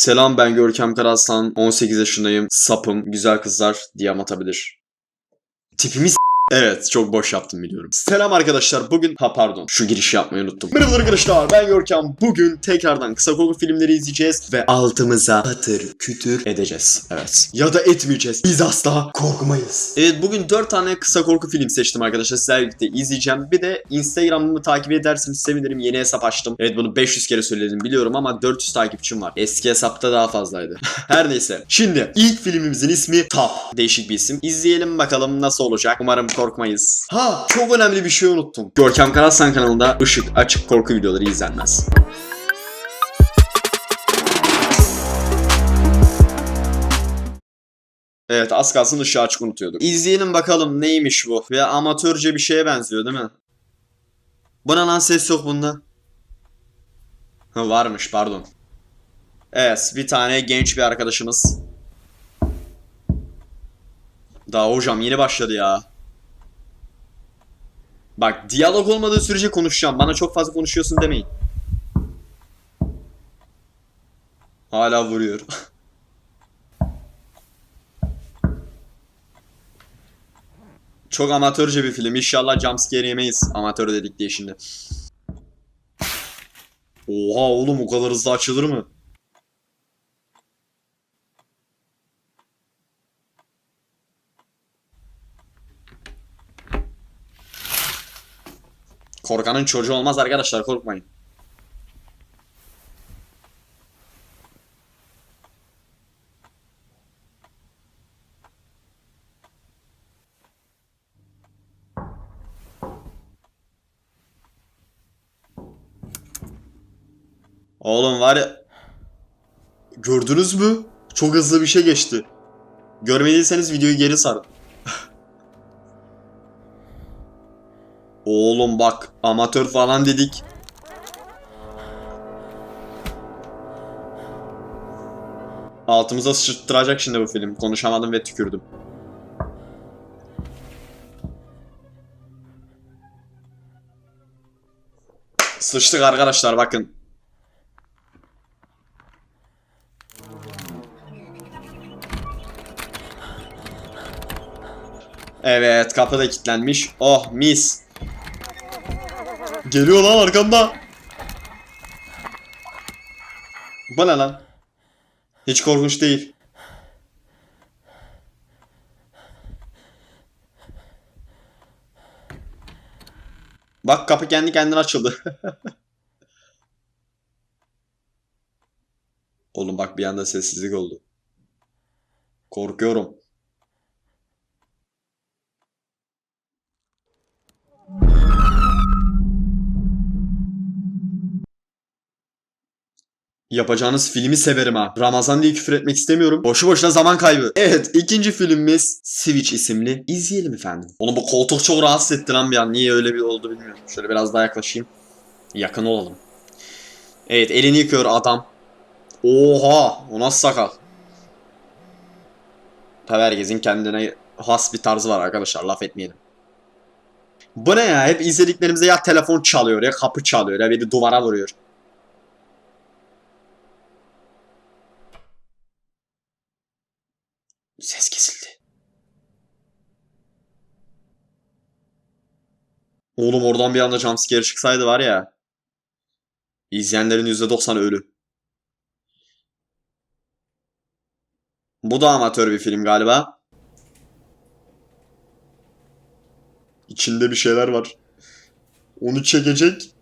Selam ben Görkem Karaslan. 18 yaşındayım. Sapım. Güzel kızlar DM atabilir. Tipimiz Evet çok boş yaptım biliyorum. Selam arkadaşlar bugün ha pardon şu giriş yapmayı unuttum. Merhaba arkadaşlar ben Görkem. Bugün tekrardan kısa korku filmleri izleyeceğiz ve altımıza patır kütür edeceğiz. Evet. Ya da etmeyeceğiz. Biz asla korkmayız. Evet bugün 4 tane kısa korku film seçtim arkadaşlar. Sizlerle birlikte izleyeceğim. Bir de Instagram'ımı takip ederseniz sevinirim. Yeni hesap açtım. Evet bunu 500 kere söyledim biliyorum ama 400 takipçim var. Eski hesapta daha fazlaydı. Her neyse. Şimdi ilk filmimizin ismi Tap. Değişik bir isim. İzleyelim bakalım nasıl olacak. Umarım korkmayız. Ha çok önemli bir şey unuttum. Görkem Karaslan kanalında ışık açık korku videoları izlenmez. Evet az kalsın ışığı açık unutuyorduk. İzleyelim bakalım neymiş bu. Ve amatörce bir şeye benziyor değil mi? Buna lan ses yok bunda. Ha, varmış pardon. Evet bir tane genç bir arkadaşımız. Daha hocam yeni başladı ya. Bak diyalog olmadığı sürece konuşacağım. Bana çok fazla konuşuyorsun demeyin. Hala vuruyor. Çok amatörce bir film. İnşallah jumpscare yemeyiz. Amatör dedik diye şimdi. Oha oğlum o kadar hızlı açılır mı? Korkanın çocuğu olmaz arkadaşlar korkmayın. Oğlum var ya... Gördünüz mü? Çok hızlı bir şey geçti. Görmediyseniz videoyu geri sarın. Oğlum bak amatör falan dedik. Altımıza sıçtıracak şimdi bu film. Konuşamadım ve tükürdüm. Sıçtık arkadaşlar bakın. Evet kapı da kilitlenmiş. Oh mis. Geliyor lan arkamda. Bu ne lan? Hiç korkunç değil. Bak kapı kendi kendine açıldı. Oğlum bak bir anda sessizlik oldu. Korkuyorum. Yapacağınız filmi severim ha. Ramazan diye küfür etmek istemiyorum. Boşu boşuna zaman kaybı. Evet ikinci filmimiz Switch isimli. İzleyelim efendim. Onu bu koltuk çok rahatsız etti lan bir an. Niye öyle bir oldu bilmiyorum. Şöyle biraz daha yaklaşayım. Yakın olalım. Evet elini yıkıyor adam. Oha o nasıl sakal. Tabi herkesin kendine has bir tarzı var arkadaşlar laf etmeyelim. Bu ne ya? Hep izlediklerimizde ya telefon çalıyor ya kapı çalıyor ya biri duvara vuruyor. Ses kesildi. Oğlum oradan bir anda jumpscare çıksaydı var ya. İzleyenlerin %90 ölü. Bu da amatör bir film galiba. İçinde bir şeyler var. Onu çekecek.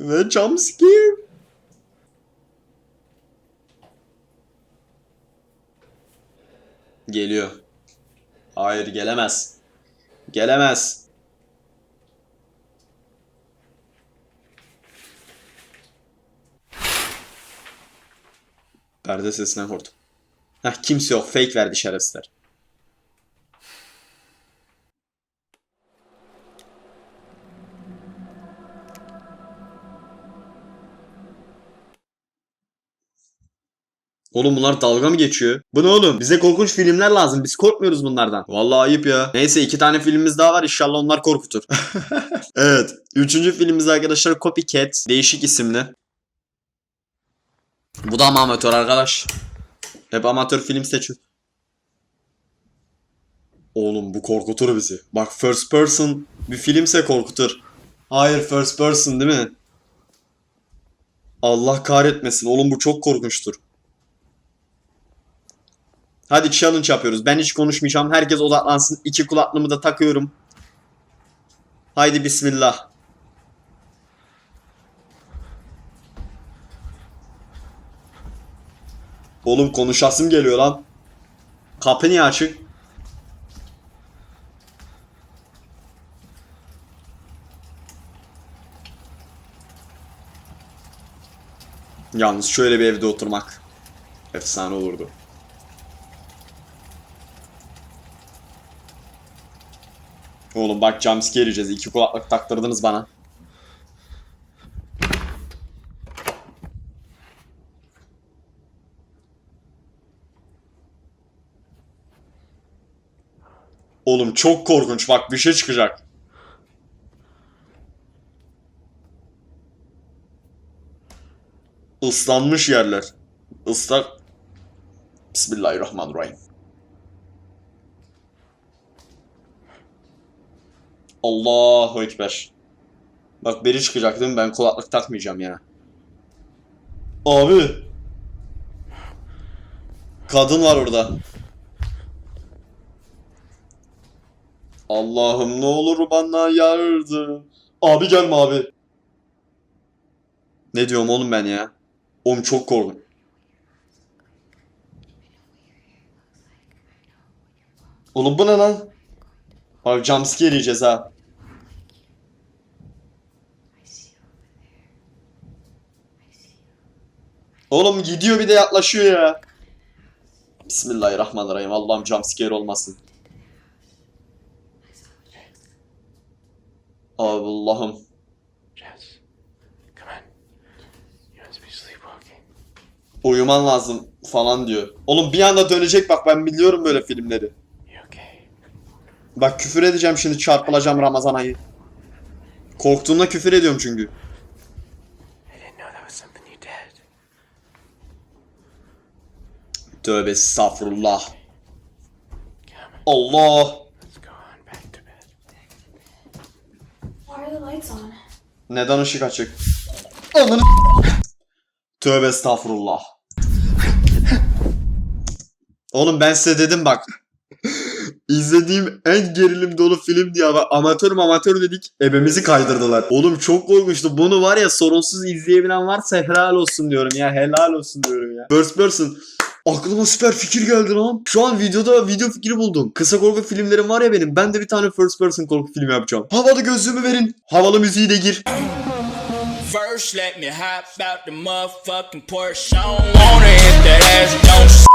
Ve jumpscare. Geliyor. Hayır gelemez. Gelemez. Perde sesinden korktum. Heh kimse yok. Fake verdi şerefsizler. Oğlum bunlar dalga mı geçiyor? Bu ne oğlum? Bize korkunç filmler lazım. Biz korkmuyoruz bunlardan. Vallahi ayıp ya. Neyse iki tane filmimiz daha var. İnşallah onlar korkutur. evet. Üçüncü filmimiz arkadaşlar Copycat. Değişik isimli. Bu da mı amatör arkadaş? Hep amatör film seçiyor. Oğlum bu korkutur bizi. Bak first person bir filmse korkutur. Hayır first person değil mi? Allah kahretmesin. Oğlum bu çok korkunçtur. Hadi challenge yapıyoruz. Ben hiç konuşmayacağım. Herkes odaklansın. İki kulaklığımı da takıyorum. Haydi bismillah. Oğlum konuşasım geliyor lan. Kapı niye açık? Yalnız şöyle bir evde oturmak efsane olurdu. Oğlum bak jumpscare yiyeceğiz. İki kulaklık taktırdınız bana. Oğlum çok korkunç. Bak bir şey çıkacak. Islanmış yerler. Islak. Bismillahirrahmanirrahim. Allahu Ekber. Bak biri çıkacak değil mi? Ben kulaklık takmayacağım ya. Abi. Kadın var orada. Allah'ım ne olur bana yardım. Abi gelme abi. Ne diyorum oğlum ben ya? Oğlum çok korktum. Oğlum bu ne lan? Abi jumpscare yiyeceğiz ha. Oğlum gidiyor bir de yaklaşıyor ya. Bismillahirrahmanirrahim. Allah'ım jumpscare olmasın. Allah'ım. Jess, come on. You must be sleepwalking. Uyuman lazım falan diyor. Oğlum bir anda dönecek bak ben biliyorum böyle filmleri. You okay? Bak küfür edeceğim şimdi çarpılacağım Ramazan ayı. Korktuğumda küfür ediyorum çünkü. I didn't know that was something you did. Tövbe estağfurullah. Come Allah. on, Neden ışık açık? Ananı Tövbe estağfurullah. Oğlum ben size dedim bak. İzlediğim en gerilim dolu film diye ama amatör amatör dedik. Ebemizi kaydırdılar. Oğlum çok korkunçtu. Bunu var ya sorunsuz izleyebilen varsa helal olsun diyorum ya. Helal olsun diyorum ya. First person. Aklıma süper fikir geldi lan. Şu an videoda video fikri buldum. Kısa korku filmlerim var ya benim. Ben de bir tane first person korku filmi yapacağım. Havalı gözlüğümü verin. Havalı müziği de gir. First, let me hop out the motherfucking Porsche. I don't wanna hit that ass, don't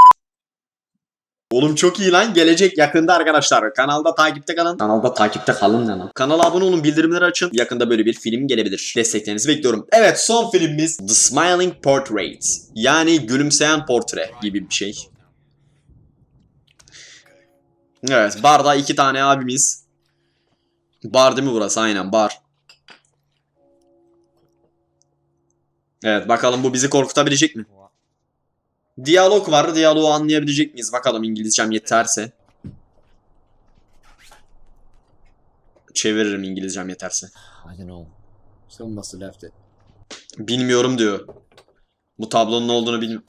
Oğlum çok iyi lan. Gelecek yakında arkadaşlar. Kanalda takipte kalın. Kanalda takipte kalın ne lan? Kanala abone olun, bildirimleri açın. Yakında böyle bir film gelebilir. Desteklerinizi bekliyorum. Evet son filmimiz The Smiling Portrait. Yani gülümseyen portre gibi bir şey. Evet barda iki tane abimiz. Bar değil mi burası? Aynen bar. Evet bakalım bu bizi korkutabilecek mi? Diyalog var. Diyaloğu anlayabilecek miyiz? Bakalım İngilizcem yeterse. Çeviririm İngilizcem yeterse. I don't know. Someone must have left it. Bilmiyorum diyor. Bu tablonun ne olduğunu bilmiyorum.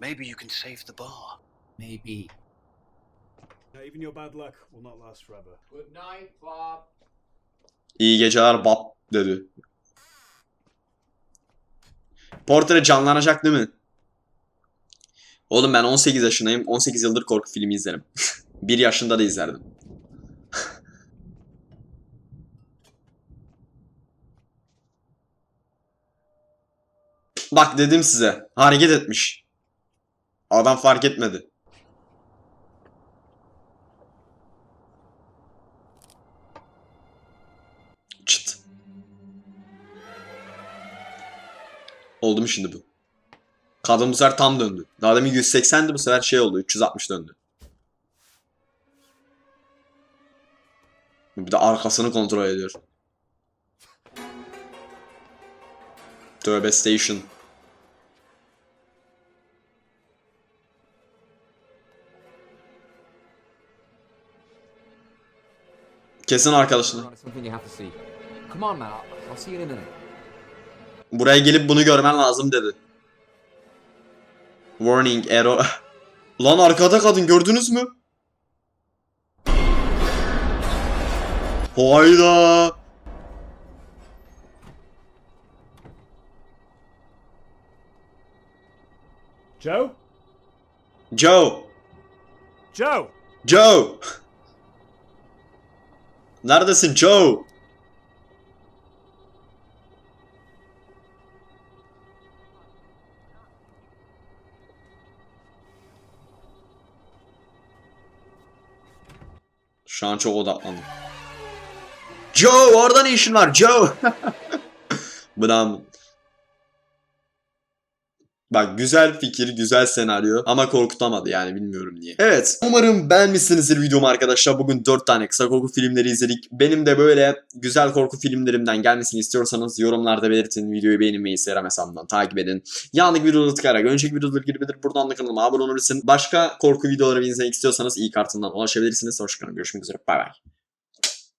Maybe you can save the bar. Maybe. Even your bad luck will not last forever. Good night, Bob. İyi geceler bab dedi. Portre canlanacak değil mi? Oğlum ben 18 yaşındayım. 18 yıldır korku filmi izlerim. 1 yaşında da izlerdim. Bak dedim size. Hareket etmiş. Adam fark etmedi. Çıt. Oldu mu şimdi bu? Kadın bu sefer tam döndü. Daha demin 180'di bu sefer şey oldu 360 döndü. Bir de arkasını kontrol ediyor. Tövbe Station. Kesin arkadaşını. Buraya gelip bunu görmen lazım dedi. Warning error. Lan arkada kadın gördünüz mü? Hayda. Joe? Joe. Joe! Joe. Neredesin Joe? Şu an çok odaklandım. Joe orada ne işin var Joe? Bram. Bak güzel fikir, güzel senaryo ama korkutamadı yani bilmiyorum niye. Evet, umarım beğenmişsinizdir videomu arkadaşlar. Bugün 4 tane kısa korku filmleri izledik. Benim de böyle güzel korku filmlerimden gelmesini istiyorsanız yorumlarda belirtin. Videoyu beğenin ve Instagram hesabımdan takip edin. Yanındaki videoda tıklayarak önceki videoları girebilir. Buradan da kanalıma abone olabilirsin. Başka korku videoları izlemek istiyorsanız iyi kartından ulaşabilirsiniz. Hoşçakalın. Görüşmek üzere. Bay bay.